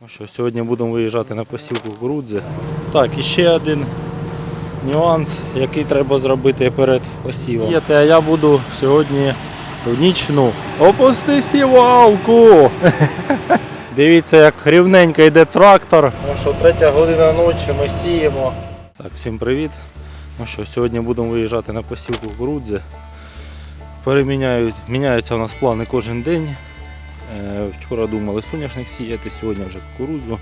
Ну що, сьогодні будемо виїжджати на посів кукурудзи. Так, і ще один нюанс, який треба зробити перед посівом. Є, а я буду сьогодні в нічну. Опусти сівалку! Дивіться, як рівненько йде трактор. Ну що, третя година ночі ми сіємо. Так, всім привіт. Ну що, сьогодні будемо виїжджати на посів кукурудзи. Переміняють, міняються у нас плани кожен день. Е, Вчора думали соняшник сіяти, сьогодні вже кукурудзу.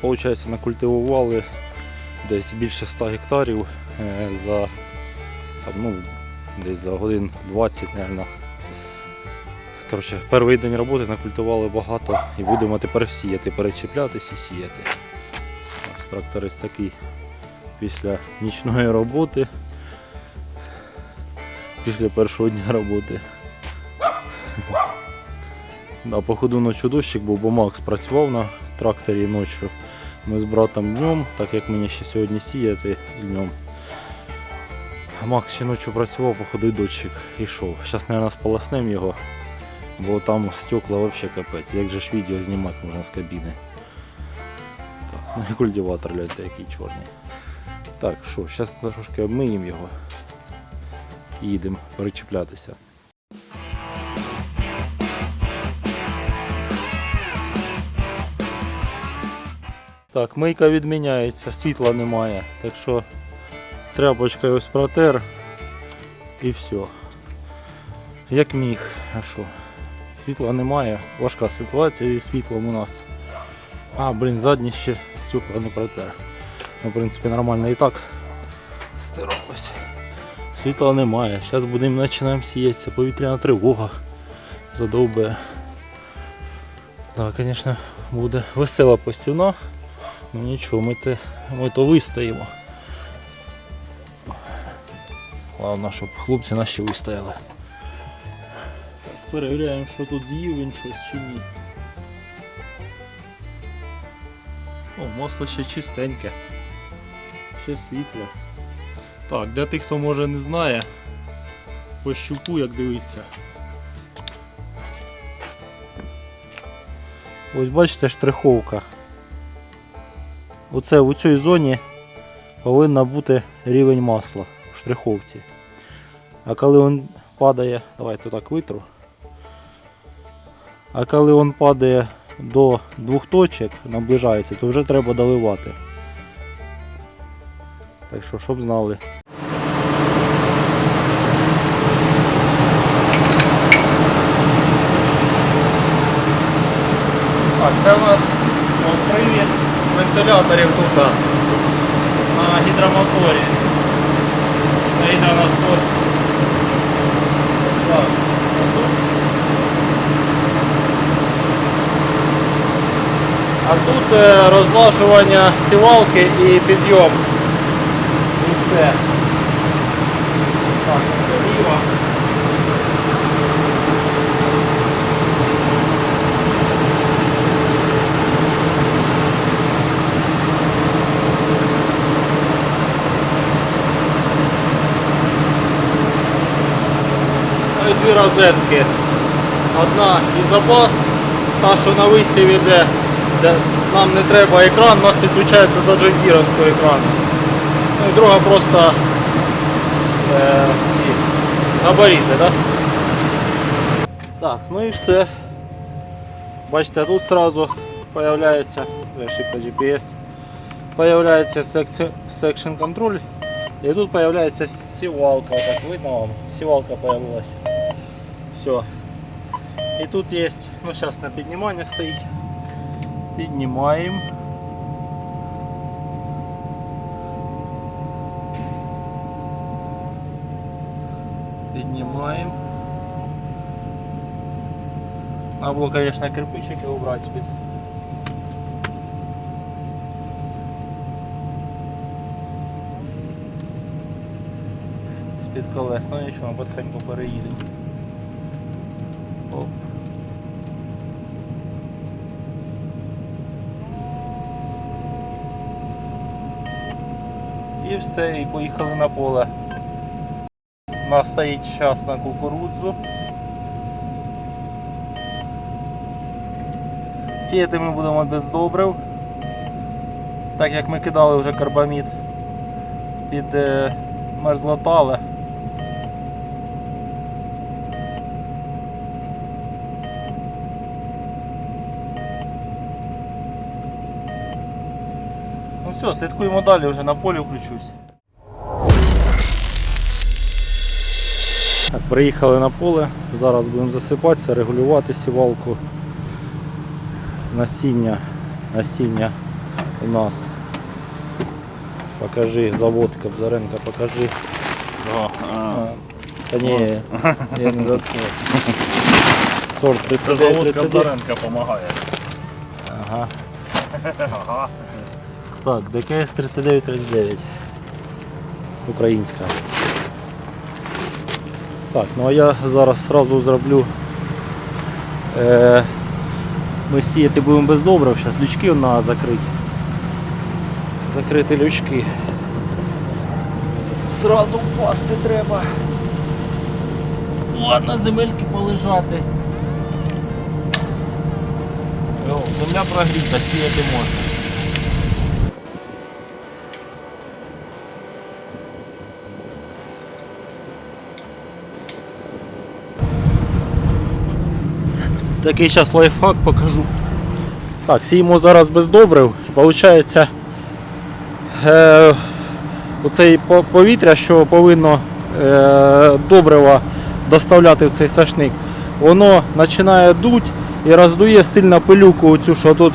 Получається, накультивували десь більше 100 гектарів е, за там, ну, десь за годин 20, мабуть. Коротше, перший день роботи накультивували багато і будемо тепер сіяти, перечіплятися і сіяти. Тракторист такий після нічної роботи, після першого дня роботи. Да, походу ночі дощик був, бо Макс працював на тракторі ночі. Ми з братом днем, так як мені ще сьогодні сіяти днем. Макс ще ночі працював, походу і дощик йшов. Зараз, мабуть, сполоснем його, бо там стекла взагалі капець. Як же ж відео знімати можна з кабіни. Так, ну і культиватор гляньте, який чорний. Так, що, зараз трошки обмиємо його. і Їдемо перечіплятися. Так, мийка відміняється, світла немає, так що тряпочкою ось протер і все. Як міг, а що? Світла немає, важка ситуація зі світлом у нас. А, блін, задні ще стекла не протер. Ну, в принципі, нормально і так стиралось. Світла немає. Зараз будемо починаємо сіятися, повітряна тривога. Задовбе. Так, звісно, буде весела посівна. Ну нічого, ми, те, ми то вистоїмо. Головне, щоб хлопці наші вистояли. Перевіряємо, що тут з'їв він щось чи ні. О, масло ще чистеньке. Ще світло. Так, для тих, хто може не знає, по щуку як дивиться. Ось бачите штриховка. Оце у цій зоні повинна бути рівень масла в штриховці. А коли він падає, давайте так витру. А коли він падає до двох точок, наближається, то вже треба доливати. Так що, щоб знали. Так, це у нас от, привід вентиляторів тут на гідромоторі. На гідронасосі. Так. А тут е, розлажування сівалки і підйом. І все. Так, це ліво. Ну і дві розетки. Одна ізобас, та що на висів іде, де нам не треба екран, у нас підключається до джендіровського екрану. Ну і друга просто е, ці габарити, да? Так, ну і все. Бачите, тут сразу появляється, це ошибка GPS, появляється section control и тут появляется севалка, вот так видно вам, севалка появилась. Все. И тут есть, ну сейчас на поднимание стоит. Поднимаем. Поднимаем. Надо было, конечно, кирпичики убрать спид. З-під колес, ну нічого, потихеньку переїдемо. Все, і поїхали на поле. У нас стоїть час на кукурудзу. Сіяти ми будемо без добрив, так як ми кидали вже карбамід під е, мерзлотале. Все, слідкуємо далі, вже на полі включусь. Так, приїхали на поле, зараз будемо засипатися, регулювати сівалку. Насіння, насіння у нас. Покажи, заводка, Бзаренко, покажи. О, а, А, Та ні, я не за це. Сорт Це 39, завод 39. Кобзаренка допомагає. Ага. Ага. Так, ДКС 3939. Українська. Так, ну а я зараз сразу зроблю. Е, ми сіяти будемо без добрив, зараз лючки треба закрити. Закрити лючки. Сразу впасти треба. Ладно, земельки полежати. Земля прогріта, сіяти можна. Такий зараз лайфхак покажу. Так, сіємо зараз без добрив. Получається е, оцей повітря, що повинно е, добрива доставляти в цей сашник, воно починає дуть і роздує сильно пилюку цю, що тут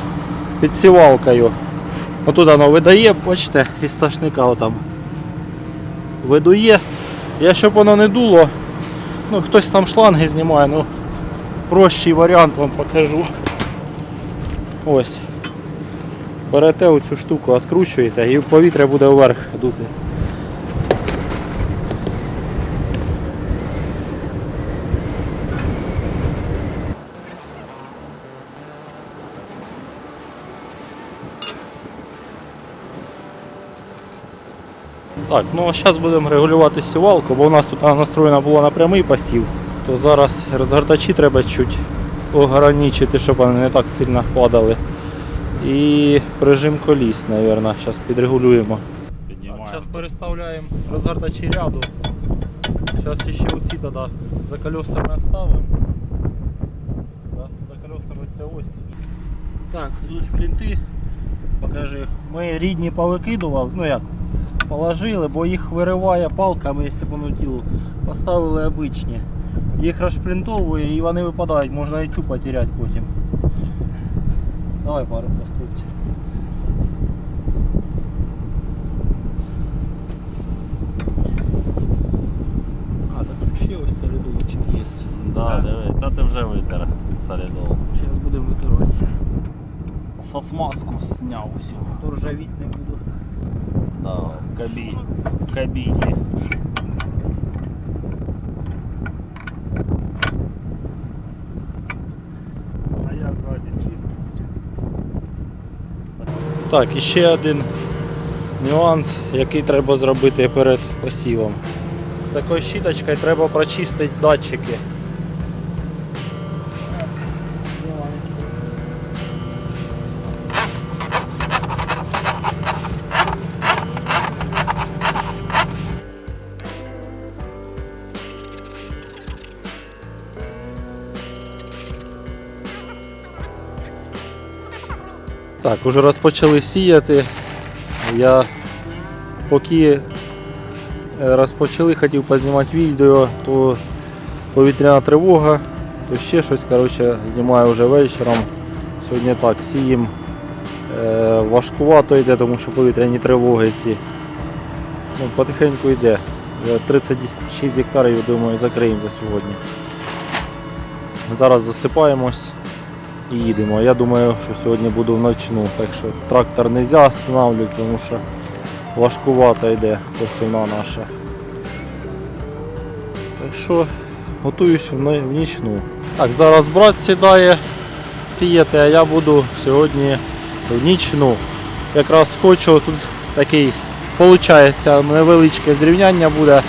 під сівалкою. Отут воно видає, бачите, із сашника отам. Видує. Я щоб воно не дуло, ну хтось там шланги знімає, ну прощий варіант вам покажу. Ось. Берете оцю штуку, відкручуєте і повітря буде вверх дути. Так, ну а зараз будемо регулювати сівалку, бо у нас тут настроєна була на прямий посів, то зараз розгортачі треба чуть ограничити, щоб вони не так сильно падали. І прижим коліс, мабуть, зараз підрегулюємо. Зараз переставляємо розгортачі ряду. Зараз ще оці тоді за колесами оставимо. Да, за колесами це ось. Так, тут шплінти. Покажи. Ми рідні повикидували, ну як, положили, бо їх вириває палками, якщо б воно тіло. Поставили обичні. Їх розшплінтовує і вони випадають, можна і цю потеряти потім. Давай пару поскрутці. А, так тут ще ось солідовичок є. Да, диви, та ти вже витер солідол. Зараз будемо витиратися. Со смазку зняв усю. То ржавіть не буду. Да, в, кабі... в кабіні. Так, і ще один нюанс, який треба зробити перед посівом. Такою щіточкою треба прочистити датчики. Уже розпочали сіяти. Я поки е, розпочали, хотів познімати відео, то повітряна тривога, то ще щось. Коротше, знімаю вже вечором. Сьогодні так, сіємо. Е, важкувато йде, тому що повітряні тривоги ці. Ну, потихеньку йде. 36 гектарів, думаю, закриємо за сьогодні. Зараз засипаємось і їдемо. Я думаю, що сьогодні буду вночну, так що трактор не можна встановлювати, тому що важкувато йде посівна наша. Так що готуюсь нічну. Так, зараз брат сідає сіяти, а я буду сьогодні в нічну. Якраз хочу тут такий, виходить, невеличке зрівняння буде.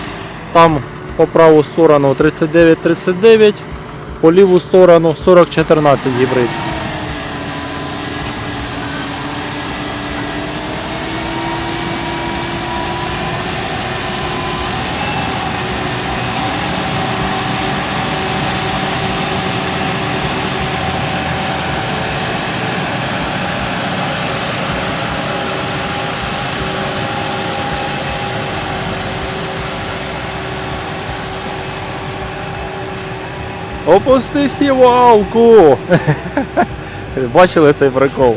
Там по праву сторону 39-39, по ліву сторону 40-14 гібрид. Опусти сівалку! Бачили цей прикол?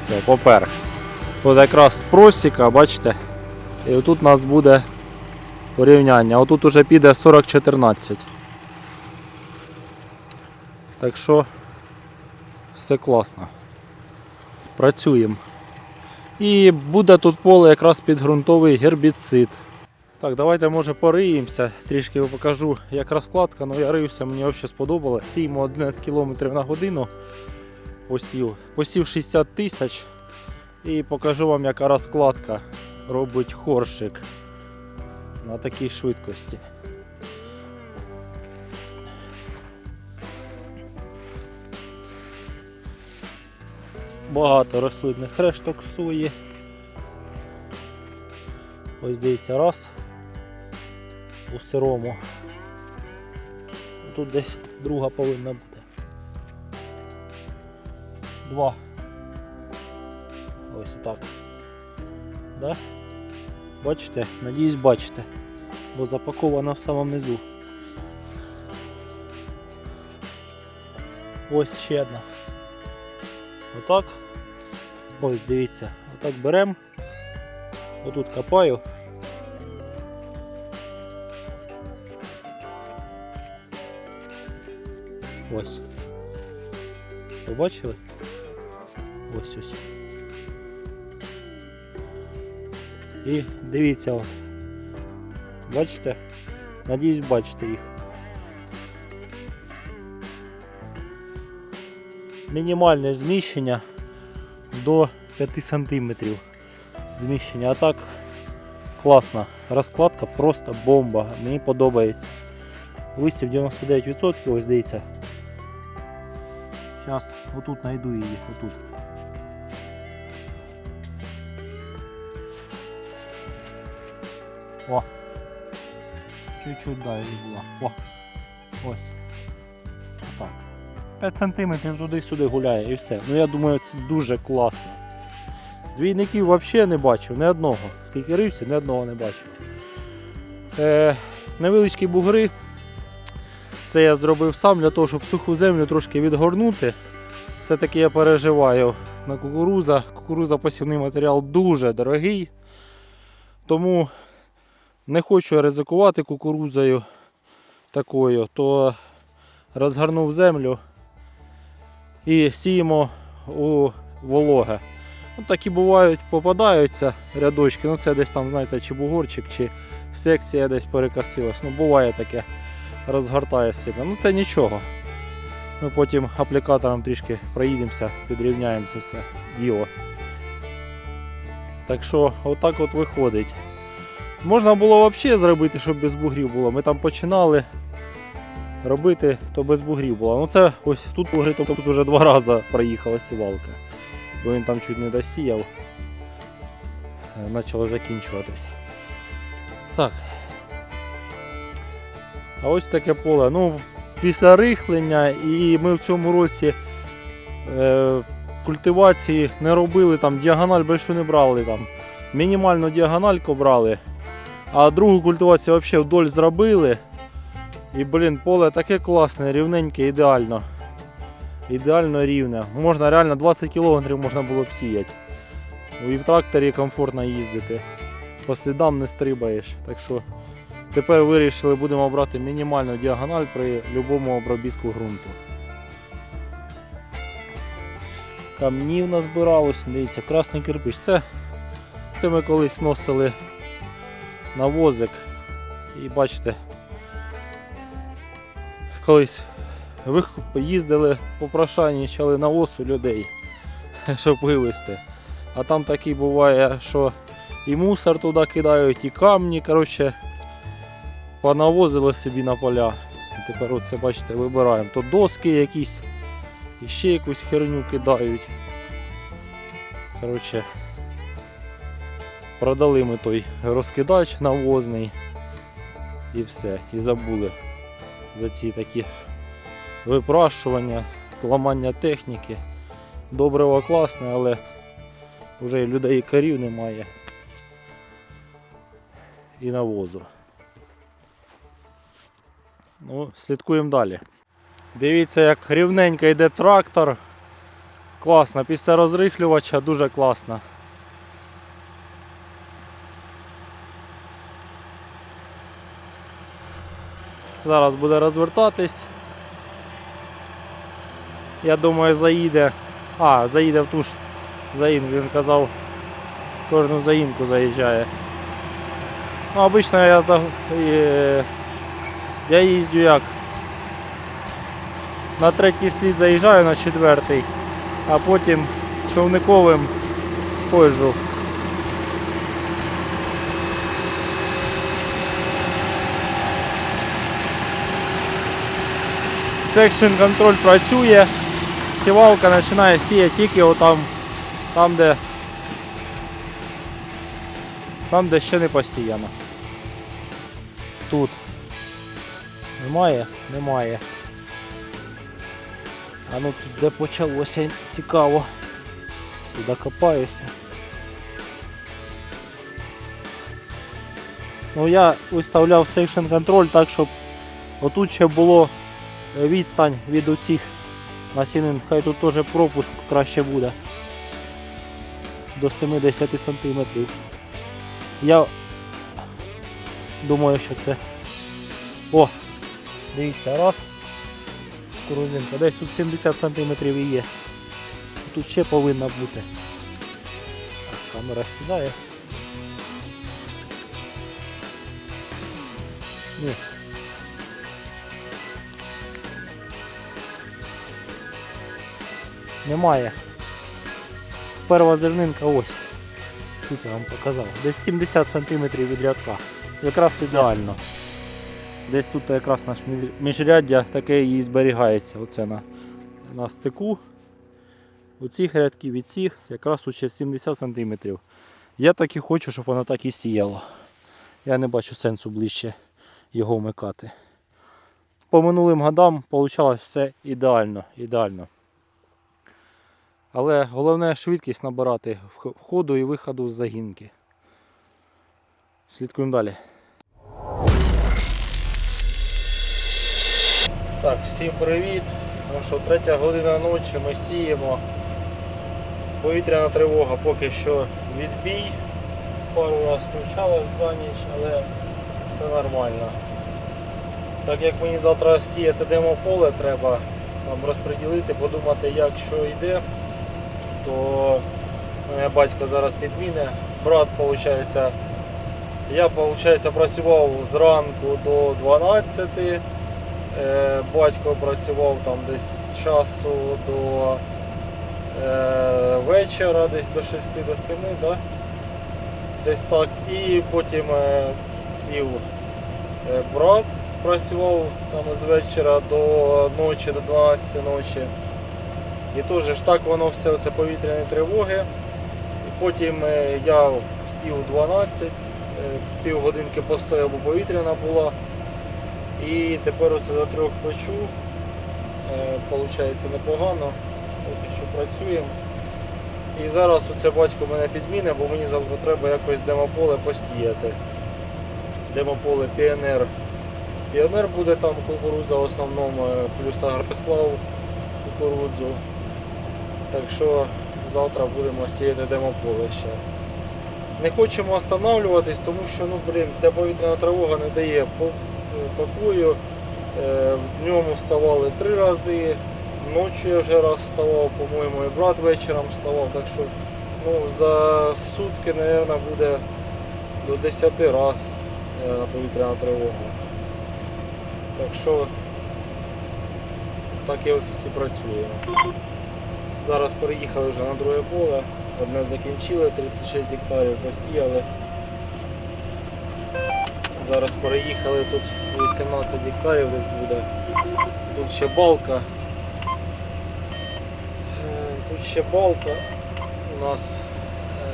Все, попер. От якраз просіка, бачите? І отут у нас буде порівняння. Отут уже піде 40-14. Так що все класно. Працюємо. І буде тут поле якраз під ґрунтовий гербіцид. Так, давайте може пориємося, трішки покажу, як розкладка, ну я рився, мені взагалі сподобалось. Сіємо 11 км на годину. Посів. Посів 60 тисяч. І покажу вам, яка розкладка робить хоршик на такій швидкості. Багато рослинних решток сої. Ось дивіться, раз у сирому. Тут десь друга повинна бути. Два. Ось отак. Да? Бачите? Надіюсь, бачите. Бо запаковано в самому низу. Ось ще одна. Отак. Ось, дивіться, отак беремо. Отут копаю. Ось. Побачили? Ось ось. І дивіться от. Бачите? Надіюсь, бачите їх. Мінімальне зміщення до 5 см зміщення. А так класна розкладка, просто бомба. Мені подобається. Висів 99%, ось дивіться. Зараз отут знайду її, отут. О! Чуть-чуть далі була. О! Ось. Отак. 5 см туди-сюди гуляє і все. Ну я думаю, це дуже класно. Двійників взагалі не бачив, ні одного. Скільки рився, ні одного не бачив. Е, невеличкі бугри. Це я зробив сам для того, щоб суху землю трошки відгорнути. Все-таки я переживаю на кукуруза. Кукуруза посівний матеріал дуже дорогий. Тому не хочу ризикувати кукурузою такою, то розгорнув землю і сіємо у вологе. Ну, такі бувають, попадаються рядочки. Ну це десь там, знаєте, чи бугорчик, чи секція десь перекосилась. Ну, буває таке, розгортає сильно. Ну це нічого. Ми потім аплікатором трішки проїдемося, підрівняємо це все діло. Так що, отак от виходить. Можна було взагалі зробити, щоб без бугрів було. Ми там починали робити, то без бугрів було. Ну це ось тут бугри, то тут вже два рази проїхала сівалка. Бо він там чуть не досіяв. Е, Почало закінчуватися. Так. А ось таке поле. Ну, після рихлення і ми в цьому році е, культивації не робили, там діагональ більше не брали. там. Мінімальну діагональку брали. А другу культивацію взагалі вдоль зробили. І, блін, поле таке класне, рівненьке, ідеально. Ідеально рівне. Можна реально 20 км можна було б сіяти. І в тракторі комфортно їздити. По слідам не стрибаєш. Так що тепер вирішили, будемо брати мінімальну діагональ при будь-якому обробітку ґрунту. Камнів назбиралось, дивіться, красний кирпич. Це, це ми колись носили на возик. І бачите, колись їздили по прошайнічали на осу людей, щоб вивезти. А там такий буває, що і мусор туди кидають, і камні. Коротше, понавозили собі на поля. Тепер оце бачите, вибираємо. То доски якісь, і ще якусь херню кидають. Коротше, продали ми той розкидач навозний і все. І забули за ці такі випрашування, ламання техніки. Добриво класне, але вже людей і корів немає. і навозу. Ну, слідкуємо далі. Дивіться, як рівненько йде трактор. Класно, після розрихлювача дуже класно. Зараз буде розвертатись. Я думаю, заїде. А, заїде в ту ж заїн, він казав, кожну заїнку заїжджає. Ну, обично я за... я їздю як. На третій слід заїжджаю на четвертий, а потім човниковим ходжу. Section контроль працює, сівалка починає сіяти тільки отам, там де, там де ще не посіяно. Тут. Немає? Немає. А ну тут де почалося цікаво. Сюди копаюся. Ну я виставляв Section контроль так, щоб отут ще було відстань від оцих насінин. Хай тут теж пропуск краще буде. До 70 см. Я думаю, що це. О! Дивіться, раз. Кукурузинка. Десь тут 70 см і є. Тут ще повинна бути. Камера сідає. Ні. Немає. Перша зернинка ось. Тут я вам показав. Десь 70 см від рядка. Якраз ідеально. Десь тут якраз наш міжряддя таке і зберігається. Оце на, на стику. У цих рядків від цих якраз тут ще 70 см. Я так і хочу, щоб воно так і сіяло. Я не бачу сенсу ближче його вмикати. По минулим годам вийшло все ідеально. ідеально. Але головне швидкість набирати входу і виходу з загінки. Слідкуємо далі. Так, всім привіт. Ну що, третя година ночі ми сіємо. Повітряна тривога поки що відбій. Пару разів включалась за ніч, але все нормально. Так як мені завтра сіяти демополе треба там розподілити, подумати як що йде, то мене батько зараз підміне. Брат, виходить, я виходить, працював зранку до 12. Е, Батько працював там десь з часу до е, вечора, десь до 6 до 7, да? десь так. І потім е, сів брат, працював там з вечора до ночі, до 12 ночі. І теж так воно все це повітряні тривоги. І потім е, я сів у 12, е, півгодинки постояв, бо повітряна була. І тепер оце за трьох печу. Е, Получається непогано. Поки що працюємо. І зараз оце батько мене підміне, бо мені завтра треба якось демополе посіяти. Демополе Піонер. Піонер буде там кукурудза в основному, плюс Агрослав кукурудзу. Так що завтра будемо сіяти демополе ще. Не хочемо останавливатись, тому що ну, блін, ця повітряна тривога не дає покою. Е, В ньому вставали три рази, ночі я вже раз вставав, по-моєму, і брат вечором вставав. Так що ну, за сутки, мабуть, буде до 10 разів е, повітряна тривога. Так що так і ось і працюємо. Зараз переїхали вже на друге поле. Одне закінчили, 36 гектарів посіяли. Зараз переїхали тут 18 гектарів десь буде. Тут ще балка. Е, Тут ще балка. У нас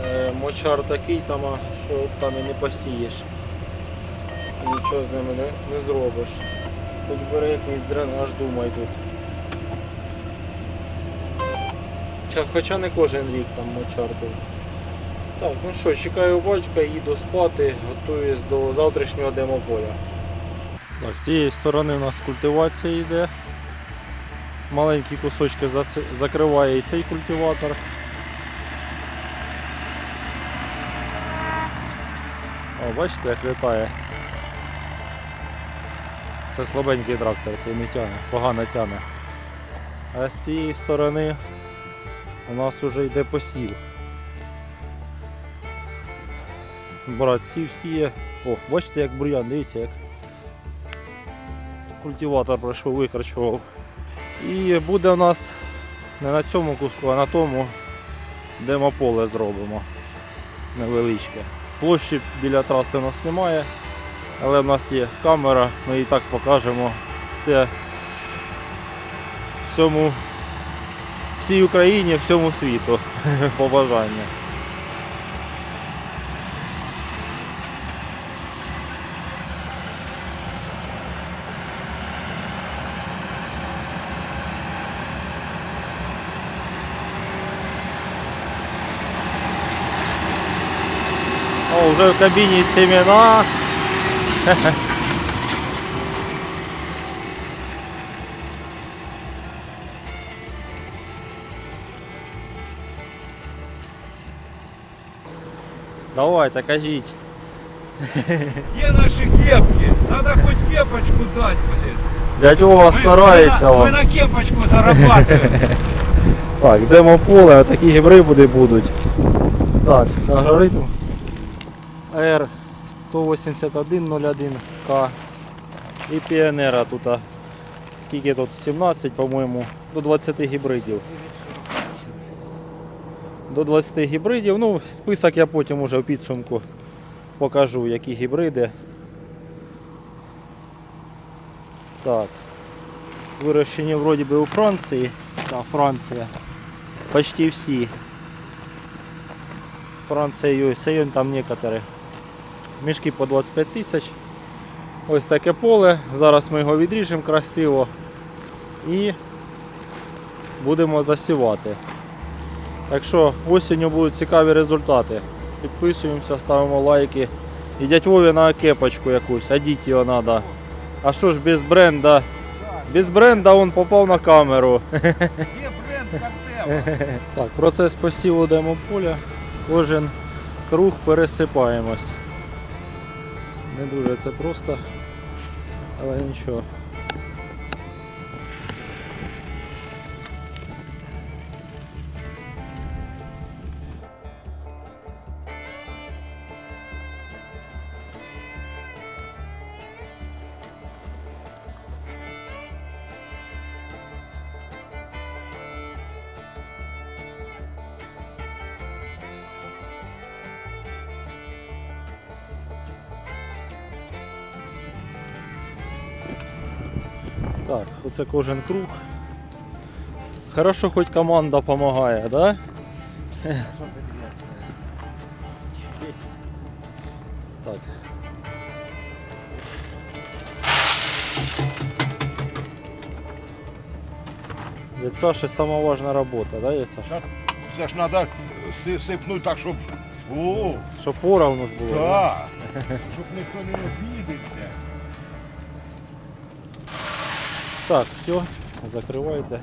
е, мочар такий, там, що там і не посієш. Нічого з ними не, не зробиш. Хоч бери якийсь дренаж, думай тут. Хоча- Хоча не кожен рік там мочар тут. Так, ну що, чекаю батька, їду спати, готуюсь до завтрашнього демополя. Так, з цієї сторони у нас культивація йде. Маленькі кусочки закриває і цей культиватор. О, бачите, як літає. Це слабенький трактор, цей не тяне, погано тяне. А з цієї сторони у нас вже йде посів. Брат сів сіє. О, бачите, як бур'ян, дивіться, як культиватор пройшов, викрачував. І буде у нас не на цьому куску, а на тому демополе зробимо. Невеличке. Площі біля траси у нас немає, але в нас є камера, ми і так покажемо. Це всьому, всій Україні, всьому світу побажання. О, вже в кабіні семена. Давайте, кажіть. Где наши кепки? Надо хоть кепочку дать, блин. Дядь Вова Мы- старається мы, на, вам. мы на кепочку зарабатываем. Так, демополе, отакі гібриди будуть. Так, алгоритм R18101К і піонера тут. а, Скільки тут? 17, по-моєму, до 20 гібридів. До 20 гібридів. Ну, список я потім уже в підсумку покажу, які гібриди. Так. Вирощені вроді би у Франції. Так, Франція. Почти всі. Франція і Сейон там некоторі. Мішки по 25 тисяч. Ось таке поле. Зараз ми його відріжемо красиво і будемо засівати. Так що осінню будуть цікаві результати. Підписуємося, ставимо лайки. І дядь Вові на кепочку якусь, одіть його треба. А що ж без бренда? Без бренда він попав на камеру. Где бренд коктейл? Так, процес посіву демополя. Кожен круг пересипаємось. Не дуже це просто, але нічого. Так, оце кожен круг. Хорошо, хоч команда допомагає, да? Так. Від Саші сама важна робота, да, дядь Саша? Це ж треба сипнути так, щоб. О, Щоб поровну було. да? Щоб ніхто не обідався. Так, все, закривайте.